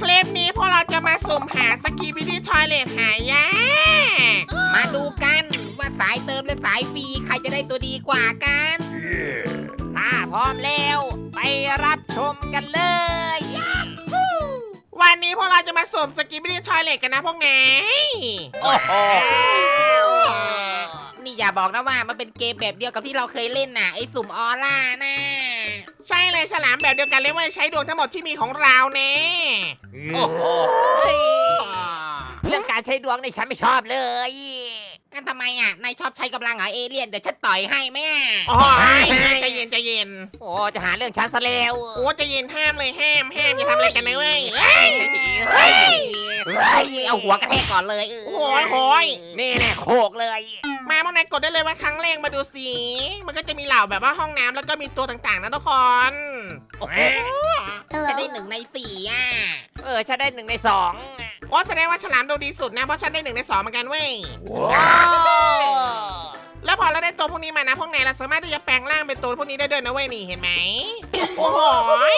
คลิปนี้พวกเราจะมาสุ่มหาสกีบิดี้ทอยเลทหายากมาดูกันว่าสายเติมและสายฟรีใครจะได้ตัวดีกว่ากันถ้าพร้อมแล้ว ไปรับชมกันเลยวันนี้พวกเราจะมาสุ่มสกีบิดี้ทอยเลทกันนะพวกไงโอ้โห นี่อย่าบอกนะว่ามันเป็นเกมแบบเดียวกับที่เราเคยเล่นน่ะไอ้สุ่มออร่าน่ะใช่เลยฉลามแบบเดียวกันเลยเว่าใช้ดวงทั้งหมดที่มีของเราเน่โอ้โหเรื่องการใช้ดวงนี่ฉันไม่ชอบเลยงั้นทำไมอะนายชอบใช้กำลังเหรอเอเลี่ยนเดี๋ยวฉันต่อยให้แม่โอ้ยใจเย็นใจเย็นโอ้จะหาเรื่องฉันซะแล้วโอ้ใจเย็นห้ามเลยห้ามห้ามอย่าทำอะไรกันนะเว้ยเอ้ยเฮ้ย เฮ้ยเอาหัวกระแทกก่อนเลยเโอ้ยโอ้ยนี่แน่โคกเลย มาพวกนายกดได้เลยว่าครั้งแรกมาดูสีมันก็จะมีเหล่าแบบว่าห้องน้ำแล้วก็มีตัวต่างๆนะทุกคนโอ้โหฉันได้หนึ่งในสี่อะเออฉันได้หนึ่งในสองโอ้แสดงว่าฉลามดูดีสุดนะเพราะฉันได้หนึ่งในสองเหมือนกันเว้ยว้าวแล้วพอเราได้ตัวพวกนี้มานะพวกนายเราสามารถที่จะแปลงร่างเป็นตัวพวกนี้ได้ด้วยนะเว้ยนี่เห็นไหม โอ้โหย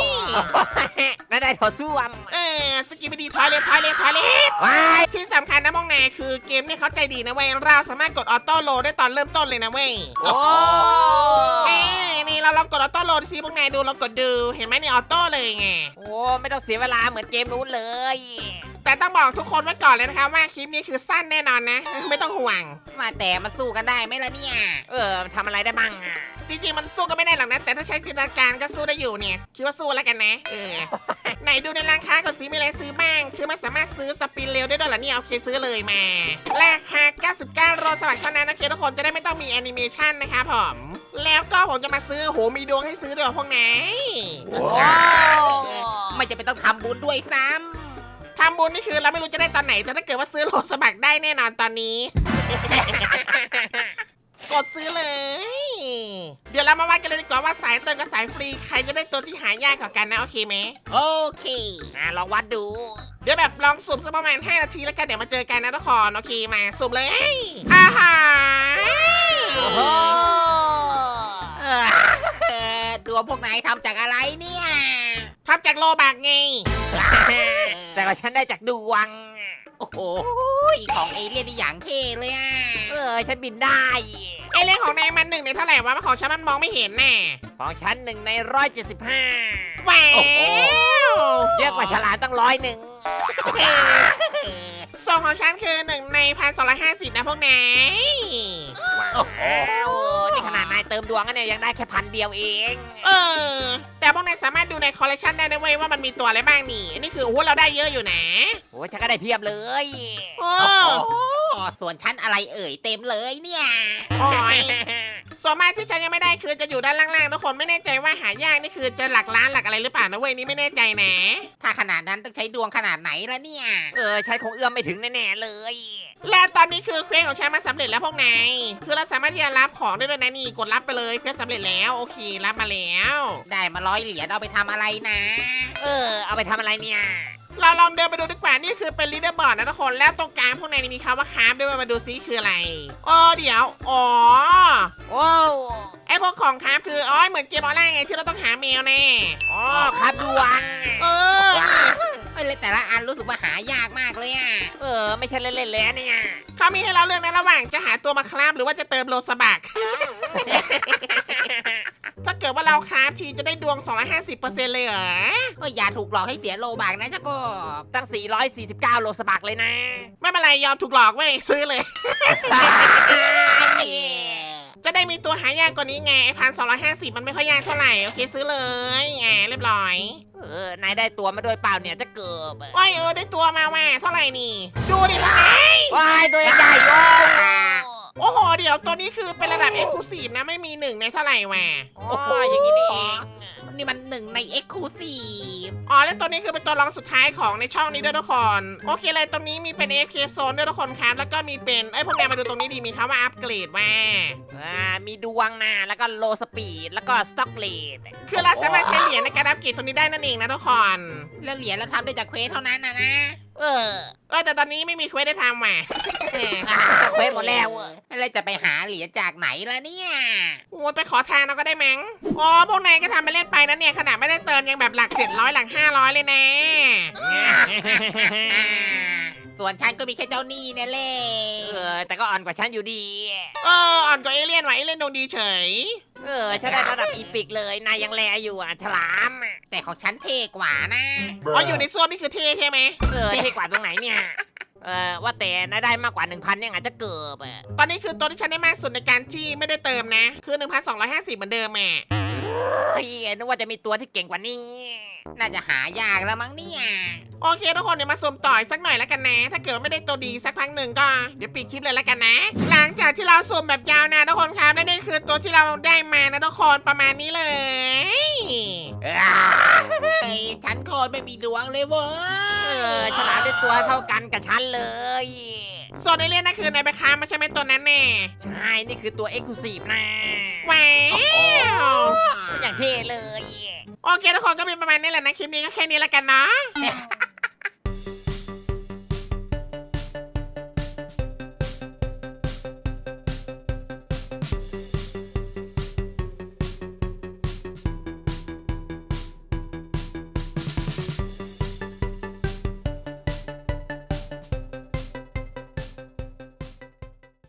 ไม่ได้ถอดซ่วมเออสกิปดีทอยเลททอยเลททอยเลทว้ายที่สำคัญนะพวกนายคือเกมเนี่ยเขาใจดีนะเว้ยเราสามารถกดออโต้โหลดได้ตอนเริ่มต้นเลยนะเว้ยโอ้เอ้ยนี่เราลองกดออโต้โหลดสิพวกนายดูลองกดดูเห็นไหมนี่ออโต้เลยไง โอ้ไม่ต้องเสียเวลาเหมือนเกมนู้นเลย แต่ต้องบอกทุกคนไว้ก่อนเลยนะคะว่าคลิปนี้คือสั้นแน่นอนนะ ไม่ต้องห่วง มาแต่มาสู้กันได้ไหมล่ะเนี่ย เออทำอะไรได้บ้างอะ จริงๆมันสู้ก็ไม่ได้หรอกนะ แต่ถ้าใช้จินตนาการก็สู้ได้อยู่เนี่ย คิดว่าสู้แล้วกันนะ เออ ไหนดูในร้านค้าก่อนสิมีอะไรซื้อบ้าง คือมันสามารถซื้อสปินเร็วได้ด้วยเหรอเนี่ยโอเคซื้อเลยมา ราคา 99 โรสวัสดิ์เท่านั้นนะเคทุกคนจะได้ไม่ต้องมีแอนิเมชันนะคะผมแล้วก็ผมจะมาซื้อโหมีดวงให้ซื้อด้วยพวกไหนว้าวไม่จะเป็นต้องทำบุญด้วยซ้ทำบุญนี่คือเราไม่รู้จะได้ตอนไหน แต่ถ้าเกิดว่าซื้อโลสมัครได้แน่นอนตอนนี้ กดซื้อเลย เดี๋ยวเรามาวัดกันเลยดีกว่าว่าสายเติมกับสายฟรีใครจะได้ตัวที่หายากกว่ากันนะโอเคไหมำโอเคอะลองวัดดู เดี๋ยวแบบลองสุ่มสักประมาณ5นาทีแล้วกันเดี๋ยวมาเจอกันนะทุกคนโอเคมาสุ่มเลยอาหารโอ้โหเออเออดวงพวกนายทำจากอะไรเนี่ยทำจากโลบากไง แต่ก็ฉันได้จากดวง โอ้โหของเอเลี่ยนนี่อย่างเท่เลยอะเออ ฉันบินได้ ไอเรื่องของนายมันหนึ่งในเท่าไหร่วะของฉันมันมองไม่เห็นแน่ของฉันหนึ่งในร้อยเจ็ดสิบห้าว้าวเยอะกว่าฉลามตั้งร้อยหนึ่งส่งของฉันคือหนึ่งในพันสองร้อยห้าสิบนะพวกนายโอ้โหนี่ขนาดนายเติมดวงกันเนี่ยยังได้แค่พันเดียวเอง เออ แต่พวกนายสามารถดูในคอลเลคชันได้นะเว้ยว่ามันมีตัวอะไรบ้างนี่ อันนี้คือโอ้โหเราได้เยอะอยู่นะ โอ้ยฉันก็ได้เพียบเลย โอ้โอ้โห ส่วนฉันอะไรเอ่ยเต็มเลยเนี่ยโอ้ยส่วนมากที่ฉันยังไม่ได้คือจะอยู่ด้านล่างๆทุกคนไม่แน่ใจว่าหายากนี่คือจะหลักล้านหลักอะไรหรือเปล่านะเว้ยนี่ไม่แน่ใจนะถ้าขนาดนั้นต้องใช้ดวงขนาดไหนล่ะเนี่ยเออฉันคงเอื้อมไม่ถึงแน่ๆเลย และตอนนี้คือเควสของฉันมาสำเร็จแล้วพวกนายคือเราสามารถที่จะรับของได้ด้วยนะนี่กดรับไปเลยเควสสำเร็จแล้วโอเครับมาแล้ว ได้มาร้อยเหรียญเอาไปทำอะไรนะ เออ เอาไปทำอะไรเนี่ย เราลองเดินไปดูดีกว่านี่คือเป็นลีดเดอร์บอร์ดนะทุกคนแล้วตรงกลางพวกนายนี่มีคำว่าคราฟด้วยมาดูซิคืออะไรอ๋อเดี๋ยวอ๋อโอ้ไอพวกของคราฟคืออ๋อเหมือนเกมออนไลน์ไงที่เราต้องหาแมวแน่อ๋อครับดวงเออเอ้ยเลยแต่ละอันรู้สึกว่าหายากมากเลยอะเออ ไม่ใช่เล่นๆแล้วเนี่ยเขามีให้เราเลือกนะระหว่างจะหาตัวมาคราฟหรือว่าจะเติมโลสบักถ้า เกิดว่าเราคราฟทีจะได้ดวง 250%เลยเหรอเอ้ยอย่าถูกหลอกให้เสียโลบากนะเจ้าก็ตั้ง 449 โลสบักเลยนะ ไม่เป็นไรยอมถูกหลอกเว้ยซื้อเลย จะได้มีตัวหายากกว่านี้ไงไอพันสองมันไม่ค่อยยากเท่าไหร่ โอเคซื้อเลยไงเรียบร้อย เออนายได้ตัวมาด้วยเปล่าเนี่ยจะเกิบโอ้ยเออได้ตัวมาว่าเท่าไหร่นี่ ดูดิพวกนายว้ายตัวใหญ่ๆโอ้ โอ้โห เดี๋ยวตัวนี้คือเป็นระดับเอ็กซ์คลูซีฟนะไม่มีหนึ่งในเท่าไหร่ว่ะอ๋ออย่างนี้นี่เองนี่มันหนึ่งในเอ็กซ์คลูซีฟอ๋อแล้วตัวนี้คือเป็นตัวรองสุดท้ายของในช่องนี้ด้วยทุกคนโอเคเลยตรงนี้มีเป็น AFK Zone ด้วยทุกคนครับแล้วก็มีเป็นเอ้ยพวกนายมาดูตรงนี้ดีมีคำว่าอัปเกรดว่าอ่ามีดวงนะแล้วก็โลสปีดแล้วก็สต็อกเลดคือเราสามารถใช้เหรียญในการอัปเกรดตรงนี้ได้นั่นเองนะทุกคนแล้วเหรียญเราทำได้จากเควสเท่านั้นนะนะ เออเออแต่ตอนนี้ไม่มีเควสได้ทำว่ะ เควสหมดแล้วอะแล้วจะไปหาเหรียญจากไหนล่ะเนี่ย โอ้ยไปขอทานเราก็ได้มั้งอ๋อพวกนายก็ทำไปเล่นไปนะเนี่ยขนาดไม่ได้เติมยังแบบหลัก 700 หลัก 500 เลยนะ ส่วนฉันก็มีแค่เจ้าหนี่เนี่ยแหละเออ แต่ก็อ่อนกว่าฉันอยู่ดี เอออ่อนกว่าเอเลี่ยนว่ะเอเลี่ยนดวงดีเฉย เออ ฉันได้ระดับอีพิกเลย นายยังแลอยู่อะ ฉลามอะ แต่ของฉันเท่กว่านะอ๋ออยู่ในส้วมนี่คือเท่ใช่ไหมเออเท่กว่าตรงไหนเนี่ย เออว่าแต่นายได้มากกว่า 1,000เนี่ยอาจจะเกิบอะตอนนี้คือตัวที่ฉันได้มากสุดในการที่ไม่ได้เติมนะ คือ 1,250 เหมือนเดิมแม่เฮ้ยนึกว่าจะมีตัวที่เก่งกว่านี้ น่าจะหายากแล้วมั้งเนี่ย โอเคทุกคนเดี๋ยวมาสุ่มต่ออีกสักหน่อยแล้วกันนะ ถ้าเกิดว่าไม่ได้ตัวดีสักพักหนึ่งก็เดี๋ยวปิดคลิปเลยแล้วกันนะ หลังจากที่เราสุ่มแบบยาวนานทุกคนครับและนี่คือตัวที่เราได้มานะทุกคนประมาณนี้เลย เฮ้ยฉันโคตรไม่มีดวงเลยเว้เอยอฉลามได้ตัวเท่ากันกับฉันเลย ส่วนในเรื่องนั่นคือนายไปค้ามาใช่ไหมตัวนั้นแน่ใช่ นี่คือตัวเอ็กซ์คลูซีฟนะว้าวอย่างเท่เลย โอเคทุกคนก็เป็นประมาณนี้แหละนะคลิปนี้ก็แค่นี้แล้วกันเนาะ